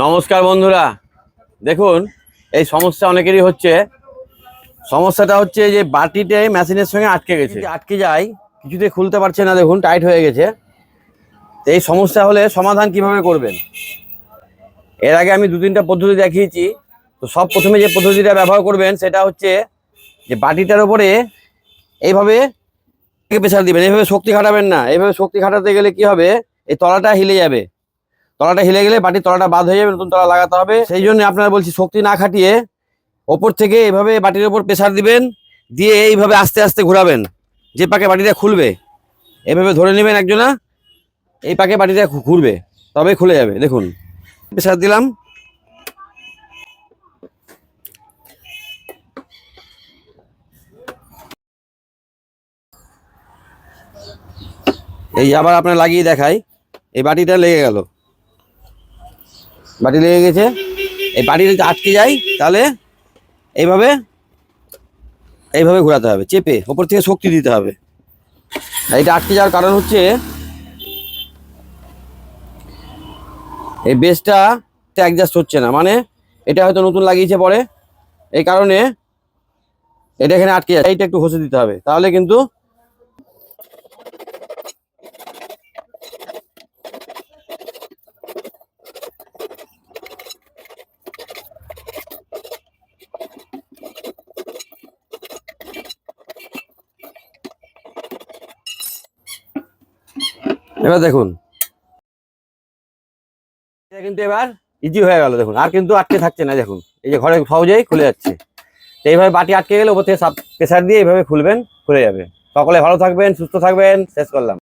নমস্কার বন্ধুরা। দেখুন, এই সমস্যা অনেকেরই হচ্ছে। সমস্যাটা হচ্ছে যে বাটিতে মেশিনের সঙ্গে আটকে গেছে। আটকে যায় কিছুতে খুলতে পারছে না, দেখুন, টাইট হয়ে গেছে। তো এই সমস্যা হলে সমাধান কীভাবে করবেন? এর আগে আমি দু তিনটা পদ্ধতি দেখিয়েছি। তো সব প্রথমে যে পদ্ধতিটা ব্যবহার করবেন, সেটা হচ্ছে যে বাটিটার উপরে এইভাবে প্রেশার দিবেন। এইভাবে শক্তি খাটাবেন না। এইভাবে শক্তি খাটাতে গেলে কি হবে? এই তলাটা হিলে যাবে। তলাটা হিলে গেলে বাটির তলাটা বাদ হয়ে যাবে, নতুন তলা লাগাতে হবে। সেই জন্য আপনারা বলছি শক্তি না খাটিয়ে ওপর থেকে এভাবে বাটির ওপর প্রেসার দিবেন, দিয়ে এইভাবে আস্তে আস্তে ঘোরাবেন। যে পাকে বাটিটা খুলবে, এভাবে ধরে নেবেন একজনা এই পাকে বাটিটা ঘুরবে, তবে খুলে যাবে। দেখুন, প্রেসার দিলাম। এই আবার আপনার লাগিয়ে দেখাই, এই বাটিটা লেগে গেল। বাটি লেগে গেছে। এই বাটি যদি আটকে যায়, তাহলে এইভাবে এইভাবে ঘোরাতে হবে, চেপে, ওপর থেকে শক্তি দিতে হবে। এটা আটকে যাওয়ার কারণ হচ্ছে, এই বেসটা অ্যাডজাস্ট হচ্ছে না। মানে এটা হয়তো নতুন লাগিয়েছে পরে, এই কারণে এটা এখানে আটকে যাচ্ছে। এইটা একটু ঘষে দিতে হবে। তাহলে কিন্তু এবার দেখুন। কিন্তু এবার ইজি হয়ে গেল, দেখুন। আর কিন্তু আটকে থাকছে না, দেখুন। এই যে ঘরে সহজেই খুলে যাচ্ছে। তো এইভাবে বাটি আটকে গেলে ওপর থেকে প্রেশার দিয়ে এইভাবে খুলবেন, খুলে যাবে। সকলে ভালো থাকবেন, সুস্থ থাকবেন, শেষ করলাম।